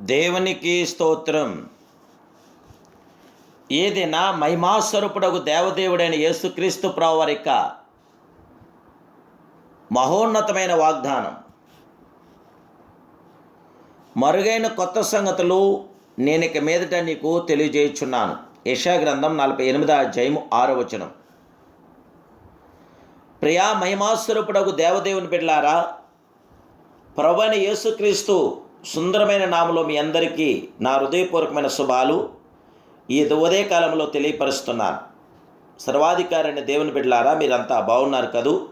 దేవునికి స్తోత్రం. ఏదైనా మహిమాస్వరూపుడకు దేవదేవుడైన యేసుక్రీస్తు ప్రవారి మహోన్నతమైన వాగ్దానం. మరుగైన కొత్త సంగతులు నేను ఇక మీదట నీకు తెలియజేయుచున్నాను. యశాగ్రంథం నలభై ఎనిమిదో అధ్యాయము ఆరో వచనం. ప్రియా మహిమాస్వరూపుడకు దేవదేవుని బిడ్లారా ప్రభని యేసుక్రీస్తు సుందరమైన నామలో మీ అందరికీ నా హృదయపూర్వకమైన శుభాలు. ఈ ఉదయ కాలంలో తెలియపరుస్తున్నాను. సర్వాధికారిని దేవుని బిడ్డలారా మీరంతా బాగున్నారు కదూ?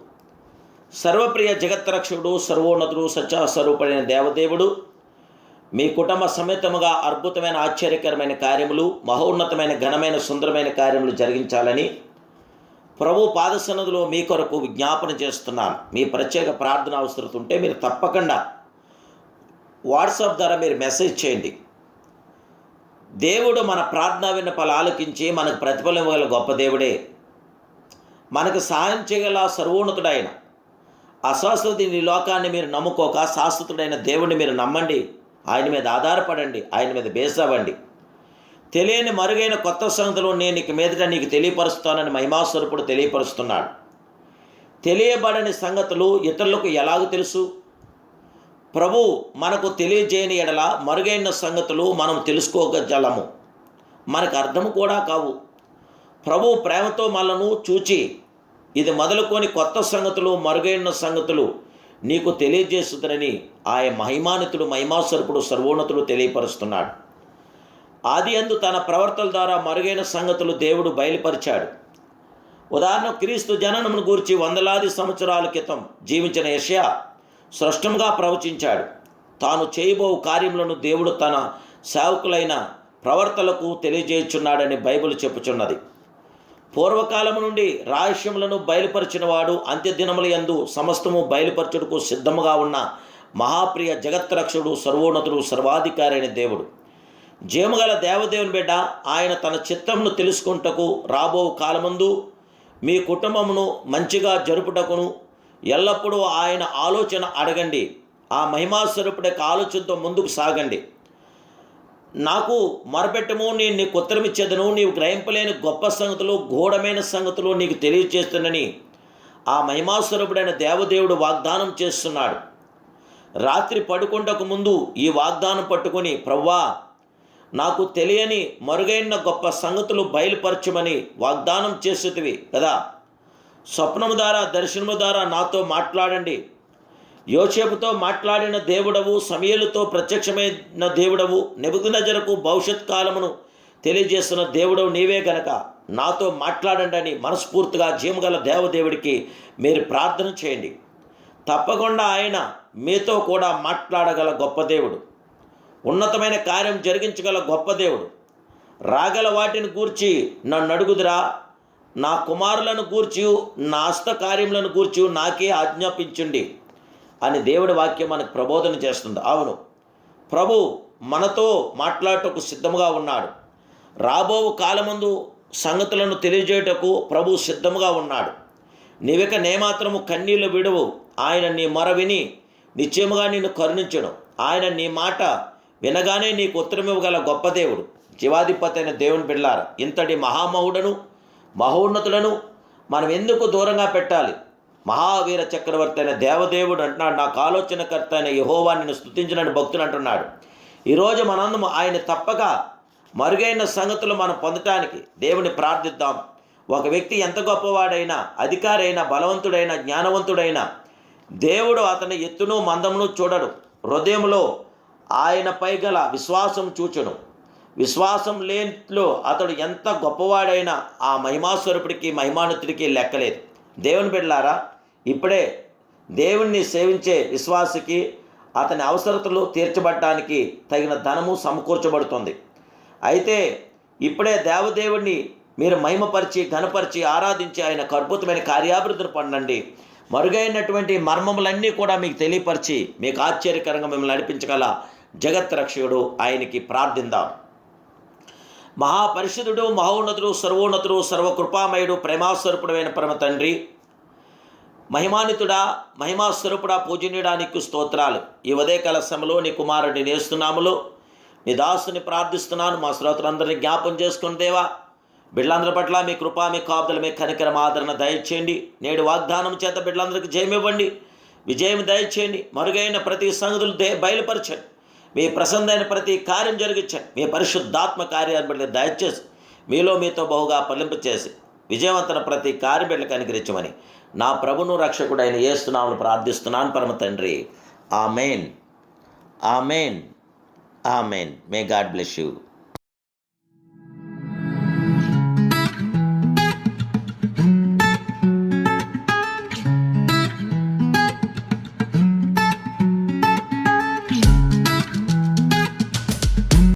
సర్వప్రియ జగత్రక్షకుడు సర్వోన్నతుడు సత్యస్వరూపుడైన దేవదేవుడు మీ కుటుంబ సమేతముగా అద్భుతమైన ఆశ్చర్యకరమైన కార్యములు మహోన్నతమైన ఘనమైన సుందరమైన కార్యములు జరిగించాలని ప్రభు పాదసన్నదిలో మీ కొరకు విజ్ఞాపన చేస్తున్నాను. మీ ప్రత్యేక ప్రార్థన అవసరం ఉంటే మీరు తప్పకుండా వాట్సాప్ ద్వారా మీరు మెసేజ్ చేయండి. దేవుడు మన ప్రార్థన విన్నపాలు ఆలకించి మనకు ప్రతిఫలం ఇవ్వగల గొప్ప దేవుడే. మనకు సహాయం చేయగల సర్వోన్నతుడైన అశాశ్వతి ఈ లోకాన్ని మీరు నమ్ముకోక శాశ్వతుడైన దేవుడిని మీరు నమ్మండి. ఆయన మీద ఆధారపడండి ఆయన మీద బేసవ్వండి తెలియని మరుగైన కొత్త సంగతులు నేను ఇక మీదట నీకు తెలియపరుస్తానని మహిమాస్వరూపుడు తెలియపరుస్తున్నాడు. తెలియబడని సంగతులు ఇతరులకు ఎలాగ తెలుసు? ప్రభు మనకు తెలియజేయని ఎడల మరుగైన సంగతులు మనం తెలుసుకోగలము. మనకు అర్థము కూడా కావు. ప్రభు ప్రేమతో మనను చూచి ఇది మొదలుకొని కొత్త సంగతులు మరుగైన సంగతులు నీకు తెలియజేస్తుందని ఆయన మహిమానితుడు మహిమాసరుపుడు సర్వోన్నతుడు తెలియపరుస్తున్నాడు. ఆది అందు తన ప్రవర్తన ద్వారా మరుగైన సంగతులు దేవుడు బయలుపరిచాడు. ఉదాహరణ క్రీస్తు జననమును గూర్చి వందలాది సంవత్సరాల క్రితం జీవించిన యషయా స్పష్టంగా ప్రవచించాడు. తాను చేయబో కార్యములను దేవుడు తన సేవకులైన ప్రవర్తలకు తెలియజేయుచున్నాడని బైబిల్ చెప్పుచున్నది. పూర్వకాలము నుండి రహస్యములను బయలుపరిచినవాడు అంత్యదినముల యందు సమస్తము బయలుపరచుటకు సిద్ధముగా ఉన్న మహాప్రియ జగత్రక్షుడు సర్వోన్నతుడు సర్వాధికారైన దేవుడు. జీవగల దేవదేవుని బిడ్డ ఆయన తన చిత్తమును తెలుసుకుంటకు రాబో కాలమందు మీ కుటుంబమును మంచిగా జరుపుటకును ఎల్లప్పుడూ ఆయన ఆలోచన అడగండి. ఆ మహిమాస్వరూపుడి యొక్క ఆలోచనతో ముందుకు సాగండి. నాకు మొరపెట్టము నేను నీకు ఉత్తరమిచ్చేదను నీవు గ్రహింపలేని గొప్ప సంగతులు ఘోడమైన సంగతులు నీకు తెలియజేస్తున్నని ఆ మహిమాస్వరూపుడైన దేవదేవుడు వాగ్దానం చేస్తున్నాడు. రాత్రి పడుకుంటకు ముందు ఈ వాగ్దానం పట్టుకొని ప్రవ్వా నాకు తెలియని మరుగైన గొప్ప సంగతులు బయలుపరచమని వాగ్దానం చేసేటివి కదా. స్వప్నము ద్వారా దర్శనము ద్వారా నాతో మాట్లాడండి. యోసేపుతో మాట్లాడిన దేవుడవు సమయలతో ప్రత్యక్షమైన దేవుడవు నెబుకునజరకు భవిష్యత్ కాలమును తెలియజేస్తున్న దేవుడవు నీవే గనక నాతో మాట్లాడండి అని మనస్ఫూర్తిగా జీవగల దేవదేవుడికి మీరు ప్రార్థన చేయండి. తప్పకుండా ఆయన మీతో కూడా మాట్లాడగల గొప్ప దేవుడు. ఉన్నతమైన కార్యం జరిగించగల గొప్ప దేవుడు. రాగల వాటిని గూర్చి నన్ను అడుగుదురా నా కుమారులను గూర్చి నా హస్త కార్యములను గూర్చి నాకే ఆజ్ఞాపించండి అని దేవుడి వాక్యం మనకు ప్రబోధన చేస్తుంది. అవును. ప్రభు మనతో మాట్లాడటకు సిద్ధముగా ఉన్నాడు. రాబో కాలమందు సంగతులను తెలియజేయటకు ప్రభు సిద్ధముగా ఉన్నాడు. నీవిక నేమాత్రము కన్నీళ్ళు విడువు. ఆయన నీ మొర విని నిశ్చయముగా నిన్ను కరుణించను. ఆయన నీ మాట వినగానే నీకు ఉత్తరం ఇవ్వగల గొప్ప దేవుడు. జీవాధిపతి అయిన దేవుని బిళ్ళారు ఇంతటి మహామహుడను మహోన్నతులను మనం ఎందుకు దూరంగా పెట్టాలి? మహావీర చక్రవర్తి అయిన దేవదేవుడు అంటున్నాడు నాకు ఆలోచనకర్త అయిన యహోవా నిన్ను స్థుతించినట్టు భక్తులు అంటున్నాడు. ఈరోజు మనందరం ఆయన తప్పక మరుగైన సంగతులు మనం పొందటానికి దేవుని ప్రార్థిద్దాం. ఒక వ్యక్తి ఎంత గొప్పవాడైనా అధికారైనా బలవంతుడైనా జ్ఞానవంతుడైనా దేవుడు అతని ఎత్తును మందమును చూడడు. హృదయంలో ఆయనపై గల విశ్వాసం చూచును. విశ్వాసం లేనిలో అతడు ఎంత గొప్పవాడైనా ఆ మహిమాస్వరూపుడికి మహిమానుతుడికి లెక్కలేదు. దేవుని బిడ్డలారా ఇప్పుడే దేవుణ్ణి సేవించే విశ్వాసికి అతని అవసరతలు తీర్చబడటానికి తగిన ధనము సమకూర్చబడుతుంది. అయితే ఇప్పుడే దేవదేవుణ్ణి మీరు మహిమపరిచి ఘనపరిచి ఆరాధించి ఆయన అద్భుతమైన కార్యాభివృద్ధిని పొందండి. మరుగైనటువంటి మర్మములన్నీ కూడా మీకు తెలియపరిచి మీకు ఆశ్చర్యకరంగా మిమ్మల్ని నడిపించగల జగత్ రక్షకుడు ఆయనకి ప్రార్థిందాం. మహాపరిషుదుడు మహోన్నతుడు సర్వోన్నతుడు సర్వకృపామయుడు ప్రేమాస్వరూపుడమైన పరమ తండ్రి. మహిమానితుడా మహిమాస్వరూపుడా పూజనీయడానికి స్తోత్రాలు. ఈ ఉదయకాల సమయంలో నీ కుమారుడిని నేస్తున్నాములో నీ దాసుని ప్రార్థిస్తున్నాను. మా శ్రోతలందరినీ జ్ఞాపం చేసుకుని దేవా బిడ్డలందరి పట్ల మీ కృప మీ కాపుదల మీ కనికరం ఆదరణ దయచేయండి. నేడు వాగ్దానం చేత బిడ్డలందరికీ జయమివ్వండి. విజయం దయచేయండి. మరుగైన ప్రతి సంగతులు దే బయలుపరచండి. మీ ప్రసన్నైన ప్రతి కార్యం జరిగించండి. మీ పరిశుద్ధాత్మ కార్యాన్ని బిడ్డలు దయచేసి మీలో మీతో బహుగా పలింపు చేసి విజయవంతన ప్రతి కార్యం బిడ్డలకు అనుగ్రహించమని నా ప్రభును రక్షకుడైన ఏస్తున్నామని ప్రార్థిస్తున్నాను పరమ తండ్రి. Amen. Amen. Amen. May God bless you.